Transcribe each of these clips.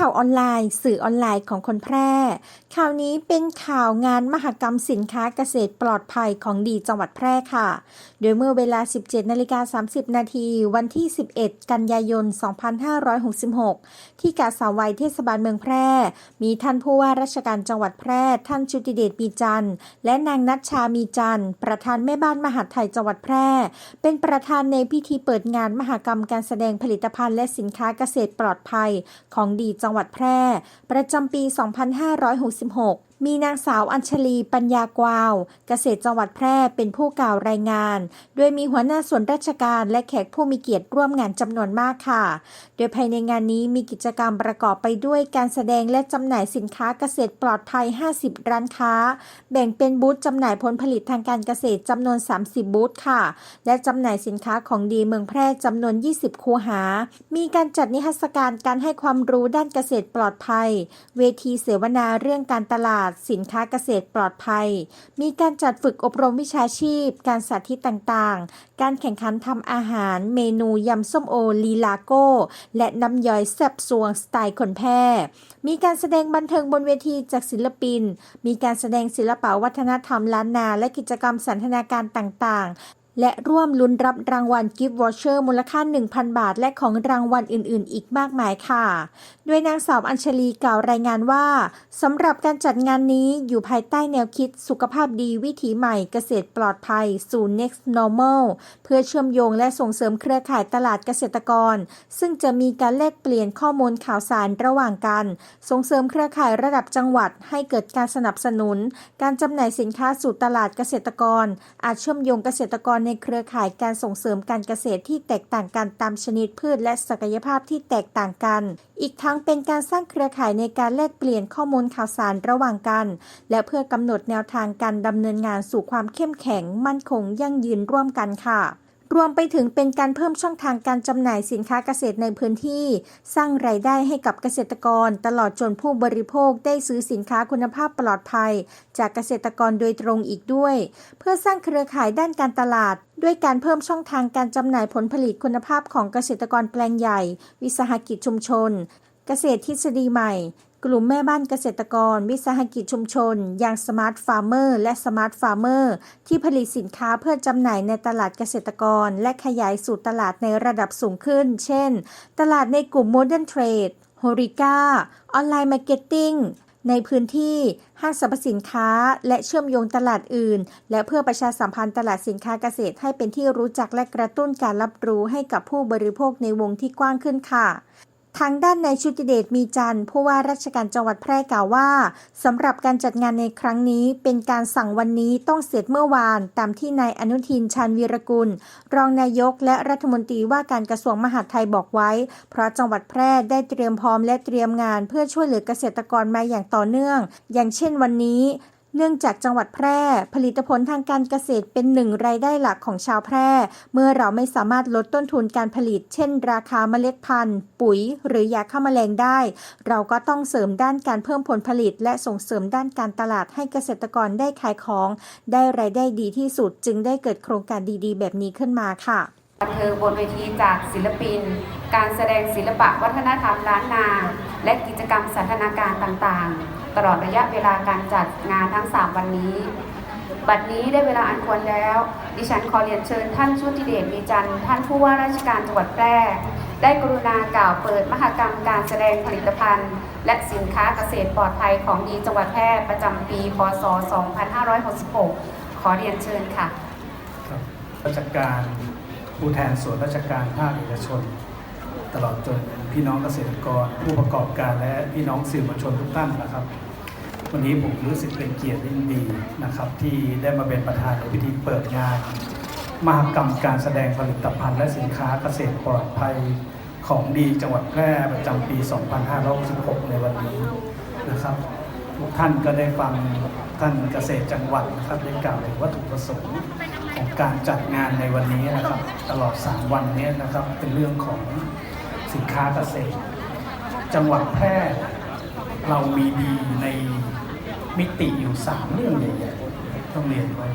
ข่าวออนไลน์ สื่อออนไลน์ของคนแพร่ ข่าวนี้เป็นข่าวงานมหกรรมสินค้าเกษตรปลอดภัยของดีจังหวัดแพร่ค่ะ โดยเมื่อเวลา 17นาฬิกา30 นาทีวันที่ 11 กันยายน 2566 ที่กาสาวไวยเทศบาลเมืองแพร่ มีท่านผู้ว่าราชการจังหวัดแพร่ ท่านชุติเดชมีจันทร์ และนางนัชชามีจันทร์ ประธานแม่บ้านมหาไทยจังหวัดแพร่ เป็นประธานในพิธีเปิดงานมหกรรมการแสดงผลิตภัณฑ์และสินค้าเกษตรปลอดภัยของดีจังหวัดแพร่ ประจำปี26 มีนางสาวอัญชลีปัญญากวาว เกษตรจังหวัดแพร่เป็นผู้กล่าวรายงาน โดยมีหัวหน้าส่วนราชการและแขกผู้มีเกียรติร่วมงานจำนวนมากค่ะ โดยภายในงานนี้มีกิจกรรมประกอบไปด้วยการแสดงและจำหน่ายสินค้าเกษตรปลอดภัย 50 ร้านค้า แบ่งเป็นบูธจำหน่ายผลผลิตทางการเกษตรจำนวน 30 บูธค่ะ และจำหน่ายสินค้าของดีเมืองแพร่จำนวน 20 คูหา มีการจัดนิทรรศการการให้ความรู้ด้านเกษตรปลอดภัย เวทีเสวนาเรื่องการตลาดสินค้าเกษตรปลอดภัย มีการจัดฝึกอบรมวิชาชีพ การสาธิตต่างๆ การแข่งขันทำอาหาร เมนูยำส้มโอลีลาโก้ และน้ำย่อยแซบซวงสไตล์คนแพร่ มีการแสดงบันเทิงบนเวทีจากศิลปิน มีการแสดงศิลปวัฒนธรรมล้านนา และกิจกรรมสันทนาการต่างๆ และร่วมลุ้นรับรางวัลกิฟต์วอชเชอร์มูลค่า 1,000 บาท และของรางวัลอื่น ๆ อีกมากมายค่ะ โดยนางสาวอัญชลีกล่าวรายงานว่าสำหรับการจัดงานนี้อยู่ภายใต้แนวคิดสุขภาพดีวิถีใหม่เกษตรปลอดภัยสู่ next normal เพื่อเชื่อมโยงและส่งเสริมเครือข่ายตลาดเกษตรกร ซึ่งจะมีการแลกเปลี่ยนข้อมูลข่าวสารระหว่างกัน ส่งเสริมเครือข่ายระดับจังหวัดให้เกิดการสนับสนุน การจำหน่ายสินค้าสู่ตลาดเกษตรกร อาจเชื่อมโยงเกษตรกรในเครือข่ายการส่งเสริมการเกษตรที่แตกต่างกันตามชนิดพืช และศักยภาพที่แตกต่างกัน อีกทั้งเป็นการสร้างเครือข่ายในการแลกเปลี่ยนข้อมูลข่าวสารระหว่างกัน และเพื่อกำหนดแนวทางการดำเนินงานสู่ความเข้มแข็ง มั่นคงยั่งยืนร่วมกันค่ะ รวมไปถึงเป็นการเพิ่มช่องทางการจำหน่ายสินค้าเกษตรในพื้นที่ สร้างรายได้ให้กับเกษตรกร ตลอดจนผู้บริโภคได้ซื้อสินค้าคุณภาพปลอดภัย จากเกษตรกรโดยตรงอีกด้วย เพื่อสร้างเครือข่ายด้านการตลาด ด้วยการเพิ่มช่องทางการจำหน่ายผลผลิตคุณภาพของเกษตรกรแปลงใหญ่ วิสาหกิจชุมชน เกษตรทฤษฎีใหม่ กลุ่มแม่บ้านเกษตรกร วิสาหกิจชุมชน อย่างสมาร์ทฟาร์มเมอร์และสมาร์ทฟาร์มเมอร์ที่ผลิตสินค้าเพื่อจำหน่ายในตลาดเกษตรกร และขยายสู่ตลาดในระดับสูงขึ้น เช่น ตลาดในกลุ่ม Modern Trade โฮริก้าออนไลน์มาร์เก็ตติ้งในพื้นที่ห้างสรรพสินค้า และเชื่อมโยงตลาดอื่น และเพื่อประชาสัมพันธ์ตลาดสินค้าเกษตรให้เป็นที่รู้จักและกระตุ้นการรับรู้ให้กับผู้บริโภคในวงที่กว้างขึ้นค่ะ ทางด้านนายชุติเดชมีจันทร์ผู้ว่าราชการจังหวัดแพร่กล่าวว่าสำหรับการจัดงานในครั้งนี้ เป็นการสั่งวันนี้ต้องเสร็จเมื่อวาน ตามที่นายอนุทินชาญวีรกุล รองนายกและรัฐมนตรีว่าการกระทรวงมหาดไทยบอกไว้ เพราะจังหวัดแพร่ได้เตรียมพร้อมและเตรียมงานเพื่อช่วยเหลือเกษตรกรมาอย่างต่อเนื่อง อย่างเช่นวันนี้ เนื่องจากจังหวัดแพร่ ผลิตผลทางการเกษตรเป็นหนึ่งรายได้หลักของชาวแพร่ เมื่อเราไม่สามารถลดต้นทุนการผลิต เช่น ราคาเมล็ดพันธุ์ ปุ๋ย หรือยาฆ่าแมลงได้ เราก็ต้องเสริมด้านการเพิ่มผลผลิต และส่งเสริมด้านการตลาดให้เกษตรกรได้ขายของ ได้รายได้ดีที่สุดจึงได้เกิดโครงการดีๆ แบบนี้ขึ้นมาค่ะบันเทิงบนเวทีจากศิลปิน การแสดงศิลปะวัฒนธรรมล้านนา และกิจกรรมสันทนาการต่างๆ ตลอดระยะเวลาการจัดงานทั้ง 3 วันนี้ บัดนี้ได้เวลาอันควรแล้ว ดิฉันขอเรียนเชิญท่านชุติเดชมีจันทร์ท่านผู้ว่าราชการจังหวัดแพร่ ได้กรุณากล่าวเปิดมหกรรมการแสดงผลิตภัณฑ์ และสินค้าเกษตรปลอดภัยของดีจังหวัดแพร่ประจำปี พศ 2566 ขอเรียนเชิญค่ะครับราชการผู้แทนส่วนราชการภาคเอกชน ตลอดจนพี่น้องเกษตรกร ผู้ประกอบการและพี่น้องสื่อมวลชนทุกท่านนะครับ วันนี้ผมรู้สึกเป็นเกียรติยิ่งดีนะครับ ที่ได้มาเป็นประธานในพิธีเปิดงาน มหกรรมการแสดงผลิตภัณฑ์และสินค้าเกษตรปลอดภัยของดีจังหวัดแพร่ประจำปี 2566 ในวันนี้นะครับทุกท่านก็ได้ฟังท่านเกษตรจังหวัดนะครับได้กล่าวถึงวัตถุประสงค์ ของการจัดงานในวันนี้นะครับ ตลอด 3 วันนี้นะครับ เป็นเรื่องของสินค้าเกษตร จังหวัดแพร่เรามีดีในมิติอยู่ 3 เรื่องใหญ่ๆต้องเรียนไว้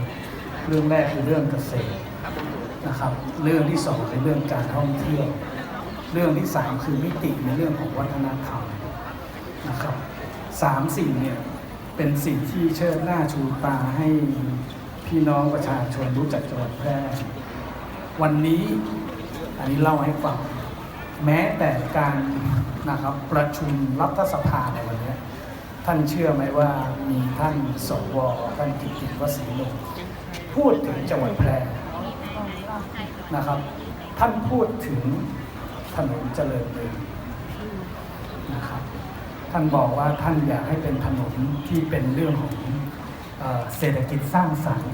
เรื่องแรกคือเรื่องเกษตรนะครับ เรื่องที่สองคือเรื่องการท่องเที่ยว เรื่องที่สามคือมิติในเรื่องของวัฒนธรรมนะครับสามสิ่งเนี่ยเป็นสิ่งที่เชิดหน้าชูตาให้ พี่น้องประชาชนรู้จักจังหวัดแพร่ วันนี้อันนี้เล่าให้ฟังแม้แต่การนะครับประชุมรัฐสภาในวันนี้ท่านเชื่อไหมว่ามีท่านสวท่านกิติวสีโลพูดถึงจังหวัดแพร่นะครับ ท่านพูดถึงถนนเจริญเมืองนะครับ ท่านบอกว่าท่านอยากให้เป็นถนนที่เป็นเรื่องของ เศรษฐกิจสร้างสรรค์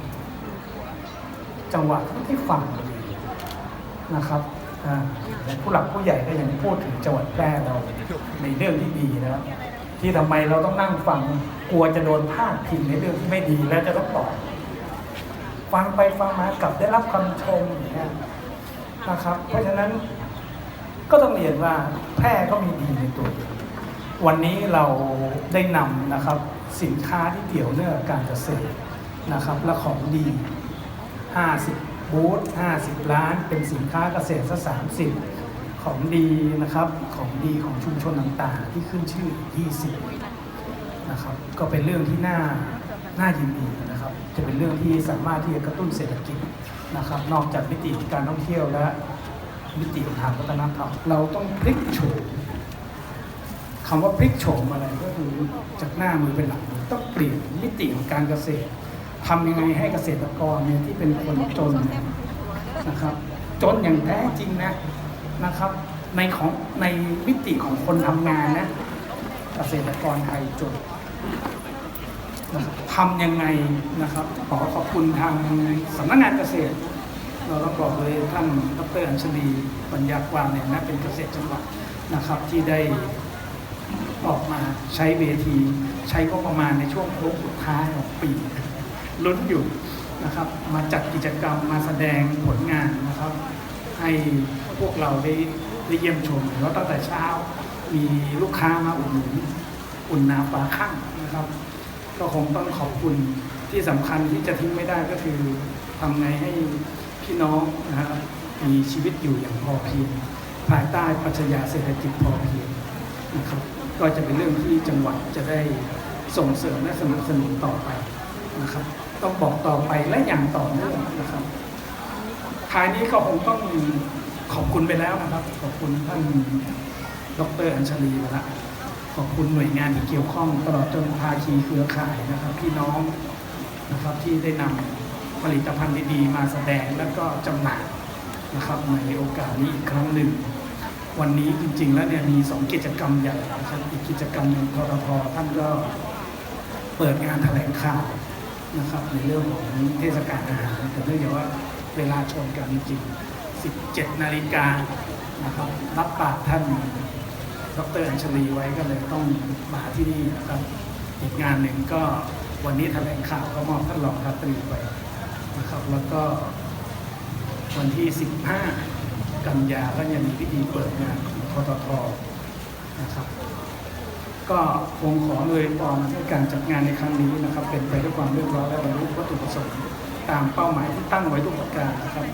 จังหวัดที่ฟังดีนะครับผู้หลักผู้ใหญ่ก็ยังพูดถึงจังหวัดแพร่เราในเรื่องที่ดีนะครับที่ทำไมเราต้องนั่งฟังกลัวจะโดนพาดพิงในเรื่องที่ไม่ดีแล้วจะต้องตอบฟังไปฟังมากลับได้รับคำชมอย่างนี้นะครับ เพราะฉะนั้นก็ต้องเรียนว่าแพร่ก็มีดีในตัว วันนี้เราได้นำนะครับ สินค้าที่เกี่ยวเนื่องกับการเกษตรนะครับและของดี 50 บูธ50 ล้าน เป็นสินค้าเกษตรซะ30 ของดีนะครับของดีของชุมชนต่างๆ ที่ขึ้นชื่อ 20 นะครับก็เป็นเรื่องที่น่าน่ายินดีนะครับจะเป็นเรื่องที่สามารถที่จะกระตุ้นเศรษฐกิจนะครับนอกจากมิติการท่องเที่ยวและมิติทางวัฒนธรรมเราต้องพลิกโฉม คำว่าพลิกโฉมอะไรก็คือจากหน้ามือเป็นหลังต้องเปลี่ยนมิติของการเกษตรทำยังไงให้เกษตรกรเนี่ยที่เป็นคนจนนะครับ จนอย่างแท้จริงนะนะครับ ในของในมิติของคนทำงานนะเกษตรกรไทยจนนะครับทำยังไงนะครับ ขอขอบคุณทางสำนักงานเกษตร เราต้องบอกเลยท่านดรอัญชลีปัญญากวางเนี่ยนะเป็นเกษตรจังหวัดนะครับที่ได้ ออกมาใช้เวที ใช้ก็ประมาณในช่วงโค้งสุดท้ายของปีลุ้นอยู่นะครับ มาจัดกิจกรรมมาแสดงผลงานนะครับ ให้พวกเราได้ได้เยี่ยมชมแล้วตั้งแต่เช้ามีลูกค้ามาอุดหนุนอุ่นน้ำปลาข้างนะครับ ก็คงต้องขอบคุณที่สำคัญที่จะทิ้งไม่ได้ก็คือทำไงให้พี่น้องนะครับมีชีวิตอยู่อย่างพอเพียงภายใต้ปรัชญาเศรษฐกิจพอเพียงนะครับ ก็จะเป็นเรื่องที่จังหวัดจะได้ส่งเสริมและสนับสนุนต่อไปนะครับ ต้องบอกต่อไปและอย่างต่อเนื่องนะครับท้ายนี้ก็คงต้องขอบคุณไปแล้วนะครับ ขอบคุณท่านดรอัญชลีไปละขอบคุณหน่วยงานที่เกี่ยวข้องตลอดจนภาคีเครือข่ายนะครับพี่น้องนะครับที่ได้นำผลิตภัณฑ์ดีๆมาแสดงแล้วก็จำหน่ายนะครับในโอกาสนี้อีกครั้งหนึ่ง วันนี้จริง ๆ แล้วเนี่ยมีสองกิจกรรมใหญ่นะครับอีกกิจกรรมหนึ่งทททท่านก็เปิดงานแถลงข่าวนะครับในเรื่องของเทศกาลอาหารแต่เนื่องจากว่าเวลาชนกันจริงๆ17 นาฬิกานะครับรับปากท่านดรอัญชลีไว้ก็เลยต้องมาที่นี่นะครับอีกงานหนึ่งก็วันนี้แถลงข่าวก็มอบท่านรองทัตรีไปนะครับแล้วก็วันที่ 15 กันยาก็ยังมีพิธีเปิดงานของทททนะครับ ก็คงขอเลยพรให้การจัดงานในครั้งนี้นะครับ เป็นไปด้วยความเรียบร้อยและบรรลุวัตถุประสงค์ตามเป้าหมายที่ตั้งไว้ทุกประการนะครับ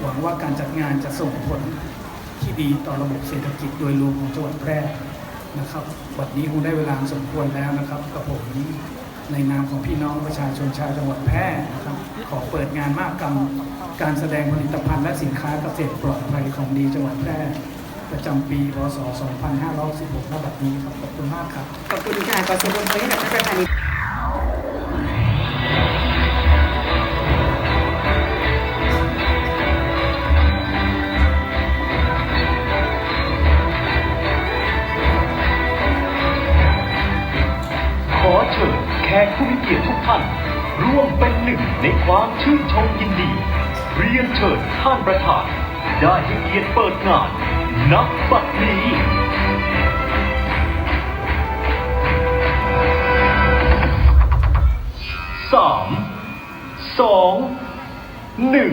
หวังว่าการจัดงานจะส่งผลที่ดีต่อระบบเศรษฐกิจโดยรวมของจังหวัดแพร่นะครับวันนี้คงได้เวลาสมควรแล้วนะครับกับผมในนามของพี่น้องประชาชนชาวจังหวัดแพร่นะครับ ขอเปิดงานมากกรรม การแสดงผลิตภัณฑ์และสินค้าเกษตรปลอดภัยของดีจังหวัดแพร่ประจำปี พศ 2516ณบัดนี้ครับ ขอบคุณมากครับ ขอบคุณค่ะขอเสียงปรบมือให้กับท่านประธานอีกขอเชิญแขกผู้มีเกียรติทุกท่าน ร่วมเป็นหนึ่งในความชื่นชมยินดีเรียนเชิญท่านประธาน ได้ให้เกียรติเปิดงาน นับบัดนี้ สาม สอง หนึ่ง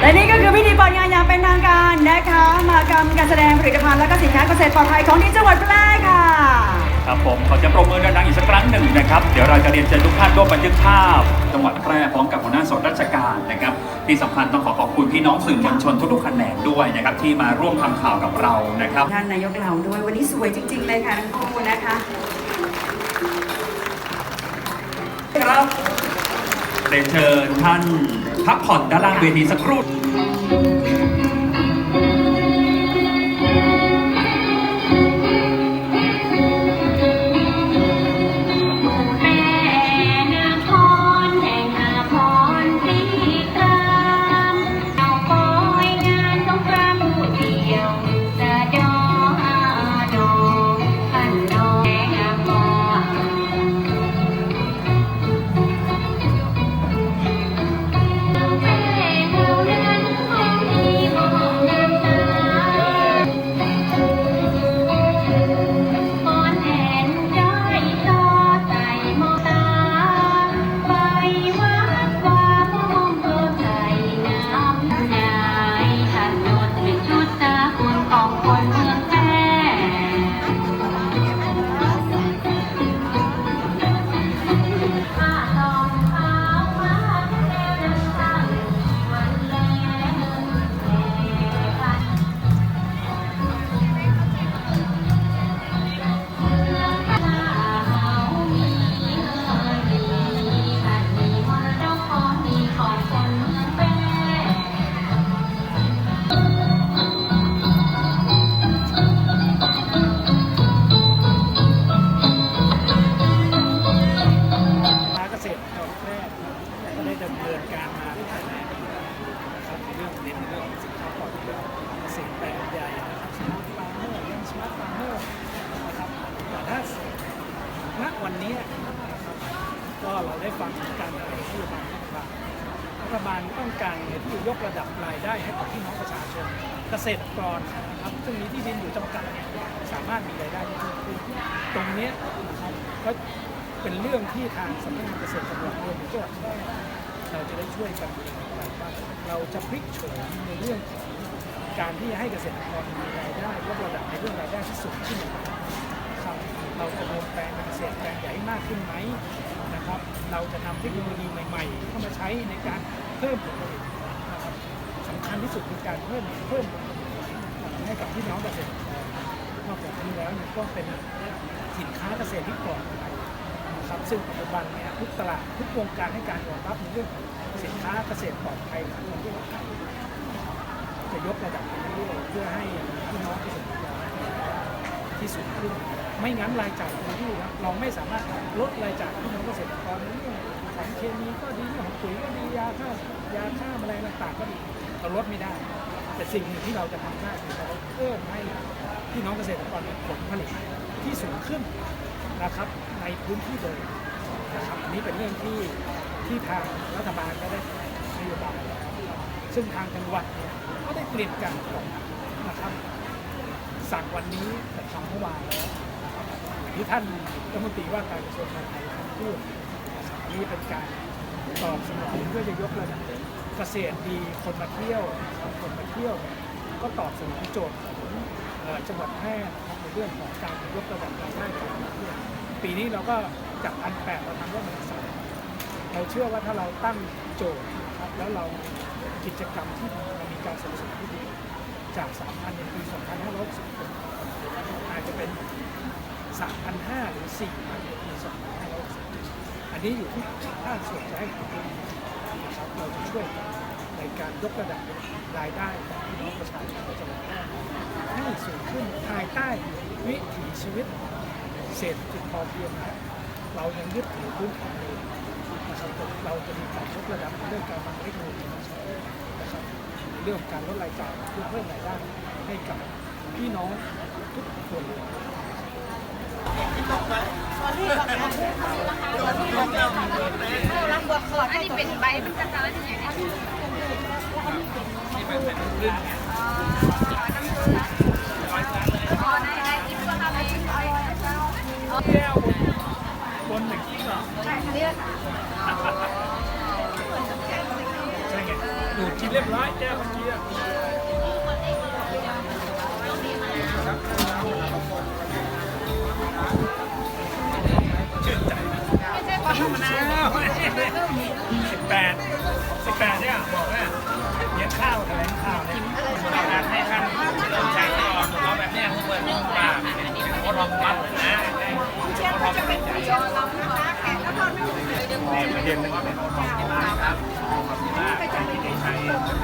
และนี่ก็คือพิธีเปิดงานอย่างเป็นทางการนะคะ มากรรมการแสดงผลิตภัณฑ์และก็สินค้าเกษตรปลอดภัยของที่จังหวัดแพร่ค่ะ ครับผมขอจะปรบมือดังๆอีกสักครั้งหนึ่งนะครับ เดี๋ยวเราจะเรียนเชิญทุกท่านร่วมบันทึกภาพ จังหวัดแพร่พร้อมกับหัวหน้าส่วนราชการการนะครับ ที่สำคัญต้องขอขอบคุณพี่น้องสื่อมวลชนทุกๆแขนงด้วยนะครับที่มาร่วมทำข่าวกับเรานะครับ ท่านนายกเราด้วยวันนี้สวยจริง ๆ เลยค่ะทั้งคู่นะคะครับเรียนเชิญท่านพักผ่อนด้านล่างเวทีสักครู่ ฐบาลต้องการที่จะยกระดับรายได้ให้กับพี่น้องประชาชน เกษตรกรนะครับซึ่งมีที่ดินอยู่จำกัดเนี่ยสามารถมีรายได้ที่เพิ่มขึ้นตรงนี้นะครับก็เป็นเรื่องที่ทางสำนักงานเกษตรจังหวัดรวมถึงจังหวัดแพร่เราจะได้ช่วยกันว่าเราจะพลิกโฉมในเรื่องของการที่ให้เกษตรกรมีรายได้ยกระดับในเรื่องรายได้ที่สูงขึ้นนครับเราจะรวมแปลงเป็นเกษตรแปลงใหญ่ให้มากขึ้นไหมนะครับ เราจะนำเทคโนโลยีใหม่ ๆ เข้ามาใช้ในการ เพิ่มผลผลิตสำคัญที่สุดคือการเพิ่มเพิ่มให้กับพี่น้องเกษตรกรนอกจากนี้แล้วเนี่ยก็เป็นสินค้าเกษตรที่ปลอดภัยนะครับซึ่งปัจจุบันเนี่ยทุกตลาดทุกวงการให้การยอมรับในเรื่องของสินค้าเกษตรปลอดภัยของคนที่ขายจะยกระดับไปเรื่อยๆเพื่อให้พี่น้องเกษตรกรที่สูงขึ้น ไม่งั้นรายจ่ายคงที่ครับเราไม่สามารถลดรายจ่ายพี่น้องเกษตรกรใน เคมีก็ดีเรื่องของปุ๋ยก็ดียาฆ่ายาฆ่าแมลงต่างๆก็ดีเราลดไม่ได้ แต่สิ่งหนึ่งที่เราจะทำได้คือเราเพิ่มให้พี่น้องเกษตรกรผลผลิตที่สูงขึ้นนะครับในพื้นที่เดิมนะครับอันนี้เป็นเรื่องที่ที่ทางรัฐบาลก็ได้นโยบายซึ่งทางจังหวัดก็ได้เตรียมการก่อนะครับสั่งวันนี้แต่ทำเมื่อวานแล้วที่ท่านรัฐมนตรีว่าการกระทรวงการคลังท่านพูด นี่เป็นการตอบสนองเพื่อจะยกระดับเกษตรดีคนมาเที่ยวคนมาเที่ยว ก็ตอบสนองโจทย์ของจังหวัดแพร่นะครับในเรื่องของการยกระดับรายได้ของนักท่องเที่ยวปีนี้เราก็จากพันแปดเราทำว่ามันสามเราเชื่อว่าถ้าเราตั้งโจทย์นะครับแล้วเรากิจกรรมที่มันมีการส่งเสริมที่ดีจาก3,000ในปี2560อยสิบอาจจะเป็น3,500หรือ4,000ในปี2560อัน นี้อยู่ที่ภาคส่วนจะให้ความร่วมมือนะครับเราจะช่วยในการยกระดับรายได้ของพี่น้องประชาชนในจังหวัดแพร่ให้สูงขึ้นภายใต้วิถีชีวิตเศรษฐกิจพอเพียงนะเรายังยึดถือพื้นฐานเดิมนะครับเราจะมีการยกระดับเรื่องการนำเทคโนโลยีมาใช้นะครับเรื่องของการลดรายจ่ายเพื่อเพิ่มรายได้ให้กับพี่น้องทุกคนเลย อันนี้เป็นใบมันจะการอย่างนี้แก้วบนหนึ่งที่เหรอใช่ไงดูดกินเรียบร้อยแก้วเมื่อกี้อะชื่นใจนะมะนาวสิบแปดสิบ ประเด็นเรีของที่บ้านครับของที่บ้านใช้